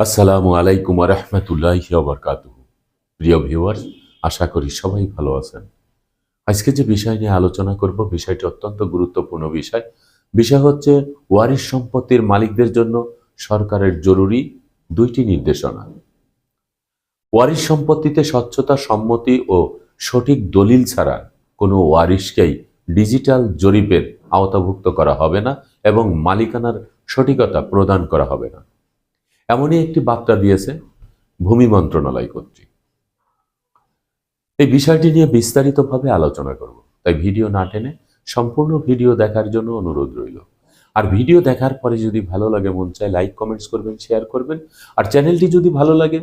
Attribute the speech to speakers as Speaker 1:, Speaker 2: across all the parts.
Speaker 1: আসসালামু আলাইকুম রহমতুল্লাহ বরকাত প্রিয় ভিউয়ার্স, আশা করি সবাই ভালো আছেন। আজকে যে বিষয় নিয়ে আলোচনা করব, বিষয়টি অত্যন্ত গুরুত্বপূর্ণ বিষয়। বিষয় হচ্ছে ওয়ারিশ সম্পত্তির মালিকদের জন্য সরকারের জরুরি দুইটি নির্দেশনা। ওয়ারিশ সম্পত্তিতে স্বচ্ছতা সম্মতি ও সঠিক দলিল ছাড়া কোনো ওয়ারিশকেই ডিজিটাল জরিপের আওতাভুক্ত করা হবে না এবং মালিকানার সঠিকতা প্রদান করা হবে না। এমনই একটি বার্তা দিয়েছে ভূমি মন্ত্রণালয় কর্তৃক। এই বিষয়টি নিয়ে বিস্তারিতভাবে আলোচনা করব। তাই ভিডিও না টেনে সম্পূর্ণ ভিডিও দেখার জন্য অনুরোধ রইল। আর ভিডিও দেখার পরে যদি ভালো লাগে, মন চায় লাইক, কমেন্টস করবেন, শেয়ার করবেন। আর চ্যানেলটি যদি ভালো লাগে,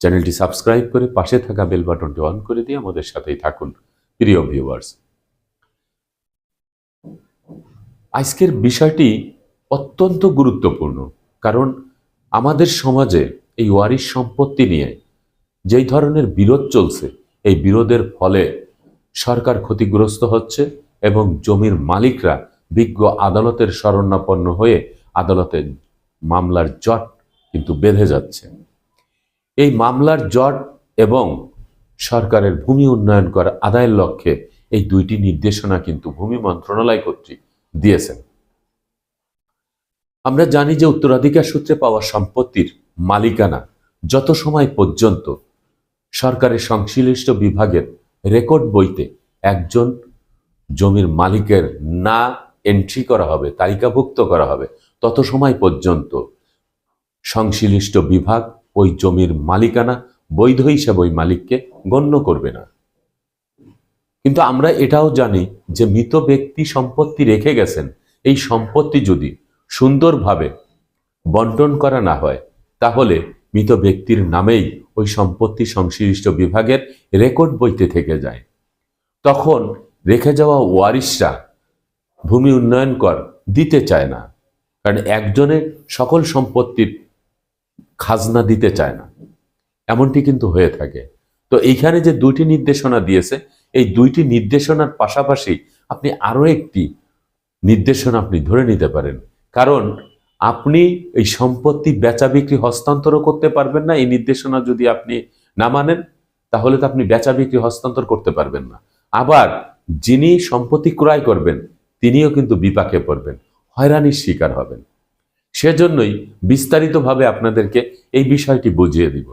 Speaker 1: চ্যানেলটি সাবস্ক্রাইব করে পাশে থাকা বেল বাটনটি অন করে দিয়ে আমাদের সাথেই থাকুন, প্রিয় ভিউয়ার্স। আজকের বিষয়টি অত্যন্ত গুরুত্বপূর্ণ, কারণ আমাদের সমাজে এই ওয়ারিশ সম্পত্তি নিয়ে যেই ধরনের বিরোধ চলছে, এই বিরোধের ফলে সরকার ক্ষতিগ্রস্ত হচ্ছে এবং জমির মালিকরা বিজ্ঞ আদালতের শরণাপন্ন হয়ে আদালতে মামলার জট কিন্তু বেঁধে যাচ্ছে। এই মামলার জট এবং সরকারের ভূমি উন্নয়ন করা আদায়ের লক্ষ্যে এই দুইটি নির্দেশনা কিন্তু ভূমি মন্ত্রণালয় কর্তৃক দিয়েছেন। আমরা জানি যে উত্তরাধিকার সূত্রে পাওয়া সম্পত্তির মালিকানা যত সময় পর্যন্ত সরকারের সংশ্লিষ্ট বিভাগের রেকর্ড বইতে একজন জমির মালিকের না এন্ট্রি করা হবে, তালিকাভুক্ত করা হবে, তত সময় পর্যন্ত সংশ্লিষ্ট বিভাগ ওই জমির মালিকানা বৈধ হিসাবে ওই মালিককে গণ্য করবে না। কিন্তু আমরা এটাও জানি যে মৃত ব্যক্তি সম্পত্তি রেখে গেছেন, এই সম্পত্তি যদি সুন্দরভাবে বন্টন করা না হয়, তাহলে মৃত ব্যক্তির নামেই ওই সম্পত্তি সংশ্লিষ্ট বিভাগের রেকর্ড বইতে থেকে যায়। তখন রেখে যাওয়া ওয়ারিশরা ভূমি উন্নয়ন কর দিতে চায় না, কারণ একজনে সকল সম্পত্তির খাজনা দিতে চায় না। এমনটি কিন্তু হয়ে থাকে। তো এইখানে যে দুইটি নির্দেশনা দিয়েছে, এই দুইটি নির্দেশনার পাশাপাশি আপনি আরও একটি নির্দেশনা আপনি ধরে নিতে পারেন। কারণ আপনি এই সম্পত্তি বেচা বিক্রি হস্তান্তরও করতে পারবেন না, এই নির্দেশনা যদি আপনি না মানেন, তাহলে তো আপনি বেচা বিক্রি হস্তান্তর করতে পারবেন না। আবার যিনি সম্পত্তি ক্রয় করবেন, তিনিও কিন্তু বিপাকে পড়বেন, হয়রানির শিকার হবেন। সেজন্যই বিস্তারিতভাবে আপনাদেরকে এই বিষয়টি বুঝিয়ে দিব।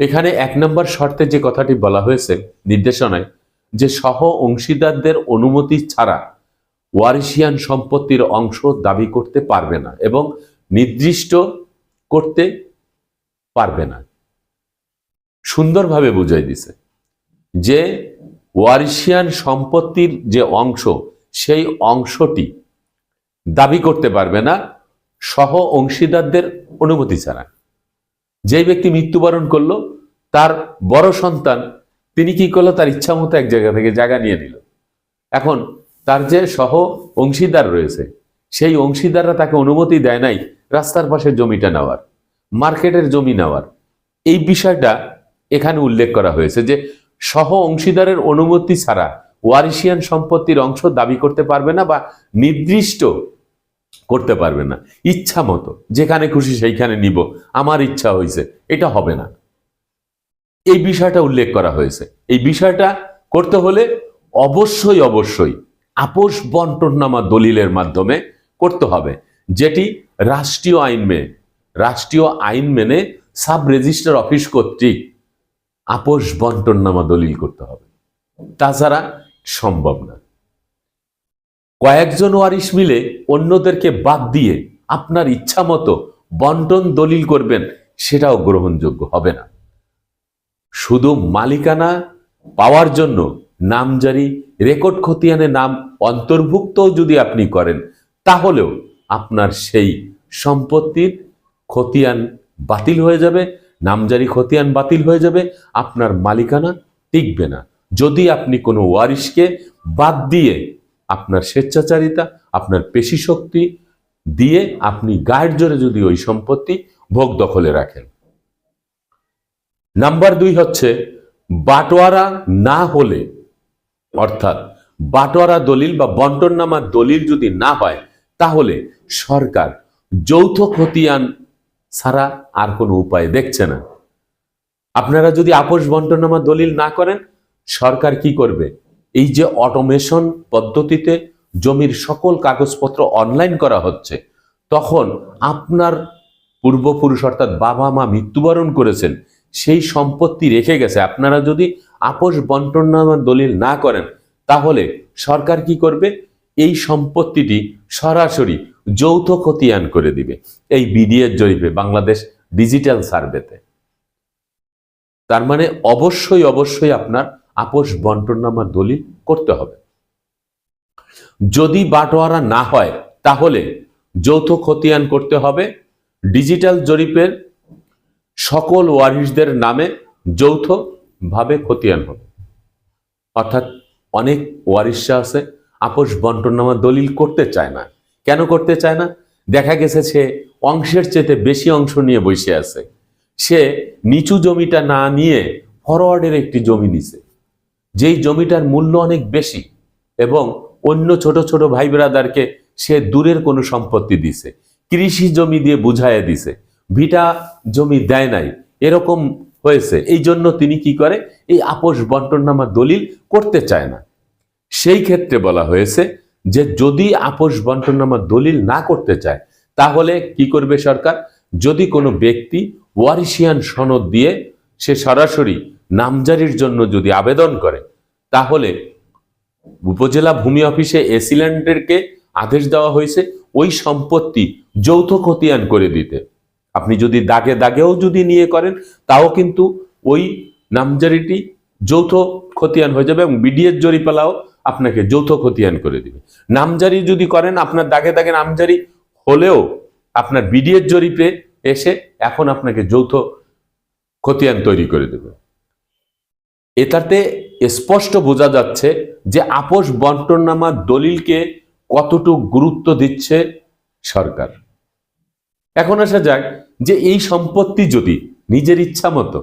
Speaker 1: এখানে এক নম্বর শর্তে যে কথাটি বলা হয়েছে নির্দেশনায়, যে সহ অংশীদারদের অনুমতি ছাড়া ওয়ারিশিয়ান সম্পত্তির অংশ দাবি করতে পারবে না এবং নির্দিষ্ট করতে পারবে না। সুন্দরভাবে বুঝাই দিছে যে ওয়ারিশিয়ান সম্পত্তির যে অংশ, সেই অংশটি দাবি করতে পারবে না সহ অংশীদারদের অনুমতি ছাড়া। যে ব্যক্তি মৃত্যুবরণ করল, তার বড় সন্তান, তিনি কি করল? তার ইচ্ছা মতো এক জায়গা থেকে জায়গা নিয়ে নিল। এখন তার যে সহ অংশীদার রয়েছে, সেই অংশীদাররা তাকে অনুমতি দেয় নাই রাস্তার পাশে জমিটা নেওয়ার, মার্কেটের জমি নেওয়ার। এই বিষয়টা এখানে উল্লেখ করা হয়েছে যে সহ অংশীদারের অনুমতি ছাড়া ওয়ারিশিয়ান সম্পত্তির অংশ দাবি করতে পারবে না বা নির্দিষ্ট করতে পারবে না। ইচ্ছা মতো, যেখানে খুশি সেইখানে নিব, আমার ইচ্ছা হয়েছে এটা হবে না। এই বিষয়টা উল্লেখ করা হয়েছে। এই বিষয়টা করতে হলে অবশ্যই অবশ্যই আপোষ বন্টননামা দলিলের মাধ্যমে করতে হবে। যেটি রাষ্ট্রীয় আইন মেনে রাষ্ট্রীয় আইন মেনে সাব রেজিস্টার অফিস কর্তৃক আপোষ বন্টননামা দলিল করতে হবে। তাছাড়া সম্ভব না। কয়েকজন ওয়ারিশ মিলে অন্যদেরকে বাদ দিয়ে আপনার ইচ্ছা মতো বন্টন দলিল করবেন, সেটাও গ্রহণযোগ্য হবে না। শুধু মালিকানা পাওয়ার জন্য নামজারি, রেকর্ড খতিয়ানে নাম অন্তর্ভুক্ত যদি আপনি করেন, তাহলেও আপনার সেই সম্পত্তির খতিয়ান বাতিল হয়ে যাবে, নামজারি খতিয়ান বাতিল হয়ে যাবে, আপনার মালিকানা টিকবে না। যদি আপনি কোনো ওয়ারিশকে বাদ দিয়ে আপনার স্বেচ্ছাচারিতা, আপনার পেশি শক্তি দিয়ে আপনি গায়ের জোরে যদি ওই সম্পত্তি ভোগ দখলে রাখেন। নাম্বার দুই হচ্ছে, বাটোয়ারা না হলে অর্থাৎ বাটোয়ারা দলিল বা বন্টননামার দলিল যদি না হয়, তাহলে সরকার যৌথ খতিয়ান ছাড়া আর কোনো উপায় দেখছে না। আপনারা যদি আপোষ বন্টনামা দলিল না করেন, সরকার কি করবে? এই যে অটোমেশন পদ্ধতিতে জমির সকল কাগজপত্র অনলাইন করা হচ্ছে, তখন আপনার পূর্বপুরুষ অর্থাৎ বাবা মা মৃত্যুবরণ করেছেন, সেই সম্পত্তি রেখে গেছে। আপনারা যদি আপোষ বন্টনামা দলিল না করেন, তাহলে সরকার কি করবে? এই সম্পত্তিটি সরাসরি যৌথ খতিয়ান করে দিবে, এই বিডিএর জরিপে, বাংলাদেশ ডিজিটাল সার্ভেতে। তার মানে অবশ্যই অবশ্যই আপনার আপোষ বন্টনামা দলিল করতে হবে। যদি বাটোয়ারা না হয়, তাহলে যৌথ খতিয়ান করতে হবে, ডিজিটাল জরিপের সকল ওয়ারিশদের নামে যৌথভাবে খতিয়ান হবে। অর্থাৎ অনেক ওয়ারিশা আছে, আপোষ বন্টনামা দলিল করতে চায় না। কেন করতে চায় না? দেখা গেছে সে অংশের চেতে বেশি অংশ নিয়ে বসে আছে। সে নিচু জমিটা না নিয়ে ফরওয়ার্ডের একটি জমি নিছে। যেই জমিটার মূল্য অনেক বেশি এবং অন্য ছোট ছোট ভাই ব্রাদারকে সে দূরের কোনো সম্পত্তি দিছে। কৃষি জমি দিয়ে বুঝাইয়া দিছে। ভিটা জমি দেয় নাই। এরকম হয়েছে। এই জন্য তিনি কি করে? এই আপোষ বন্টননামা দলিল করতে চায় না। সেই ক্ষেত্রে বলা হয়েছে যে, যদি আপোষ বন্টননামা দলিল না করতে চায়, তাহলে কি করবে সরকার? যদি কোনো ব্যক্তি ওয়ারিশিয়ান সনদ দিয়ে সে সরাসরি নামজারির জন্য যদি আবেদন করে, তাহলে উপজেলা ভূমি অফিসে এসিল্যান্ডেরকে আদেশ দেওয়া হয়েছে, ওই সম্পত্তি যৌথ খতিয়ান করে দিতে। আপনি যদি দাগে দাগেও যদি নিয়ে করেন, তাও কিন্তু ওই নামজারিটি যৌথ খতিয়ান হয়ে যাবে এবং বিডিএর জরিপালাও আপনাকে যৌথ খতিয়ান করে দিবে। নামজারি যদি করেন, আপনার দাগে দাগে নামজারি হলেও আপনার বিডিএর জরিপে এসে এখন আপনাকে যৌথ খতিয়ান তৈরি করে দেবে। এটাতে স্পষ্ট বোঝা যাচ্ছে যে আপোষ বন্টননামা দলিলকে কতটুকু গুরুত্ব দিচ্ছে সরকার। এখন আসা যাক যে এই সম্পত্তি যদি নিজের ইচ্ছা মতো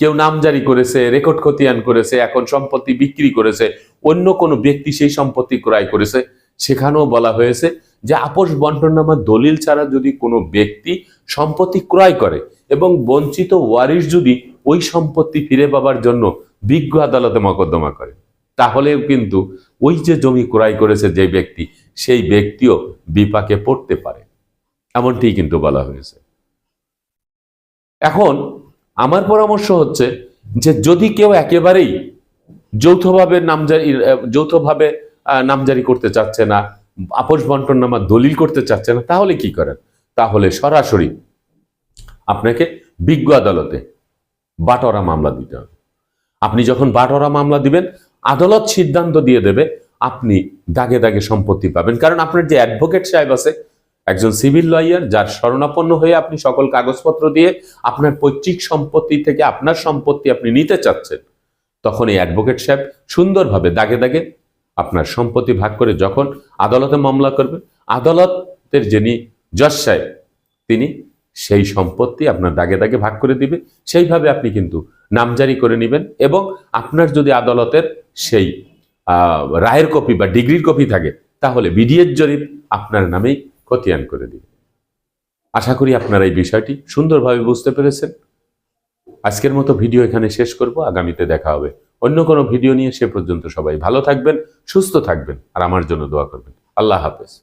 Speaker 1: কেউ নামজারি করেছে, রেকর্ড খতিয়ান করেছে, এখন সম্পত্তি বিক্রি করেছে, অন্য কোনো ব্যক্তি সেই সম্পত্তি ক্রয় করেছে, সেখানেও বলা হয়েছে যে আপোষ বন্টননামা দলিল ছাড়া যদি কোনো ব্যক্তি সম্পত্তি ক্রয় করে এবং বঞ্চিত ওয়ারিশ যদি ওই সম্পত্তি ফিরে পাবার জন্য বিজ্ঞ আদালতে মকদ্দমা করে, তাহলেও কিন্তু ওই যে জমি ক্রয় করেছে যে ব্যক্তি, সেই ব্যক্তিও বিপাকে পড়তে পারে। এমনটি কিন্তু বলা হয়েছে। এখন আমার পরামর্শ হচ্ছে যে যদি কেউ একেবারেই যৌথভাবে নামজারি যৌথভাবে নামজারি করতে চাচ্ছে না, আপোষ বন্টন নামা দলিল করতে চাচ্ছে না, তাহলে কি করেন? তাহলে সরাসরি আপনাকে বিজ্ঞ আদালতে বাটরা মামলা দিতে হবে। আপনি যখন বাটরা মামলা দিবেন, আদালত সিদ্ধান্ত দিয়ে দেবে, আপনি দাগে দাগে সম্পত্তি পাবেন। কারণ আপনার যে অ্যাডভোকেট সাহেব আছে একজন সিভিল লয়ার যার শরণাপন্ন হয়ে আপনি সকল কাগজপত্র দিয়ে আপনার পৈতৃক সম্পত্তি থেকে আপনার সম্পত্তি আপনি নিতে চাচ্ছেন, তখন এই অ্যাডভোকেট সাহেব সুন্দরভাবে দাগে দাগে আপনার সম্পত্তি ভাগ করে যখন আদালতে মামলা করবে, আদালতের যিনি জজ সাহেব, তিনি সেই সম্পত্তি আপনার দাগে দাগে ভাগ করে দিবে। সেইভাবে আপনি কিন্তু নামজারি করে নেবেন এবং আপনার যদি আদালতের সেই রায়ের কপি বা ডিগ্রির কপি থাকে, তাহলে বিডিএর জরিপ আপনার নামেই খতিয়ান করে দিবে। আশা করি আপনারা এই বিষয়টি সুন্দরভাবে বুঝতে পেরেছেন। আজকের মতো ভিডিও এখানে শেষ করব। আগামীতে দেখা হবে অন্য কোনো ভিডিও নিয়ে। সে পর্যন্ত সবাই ভালো থাকবেন, সুস্থ থাকবেন, আর আমার জন্য দোয়া করবেন। আল্লাহ হাফেজ।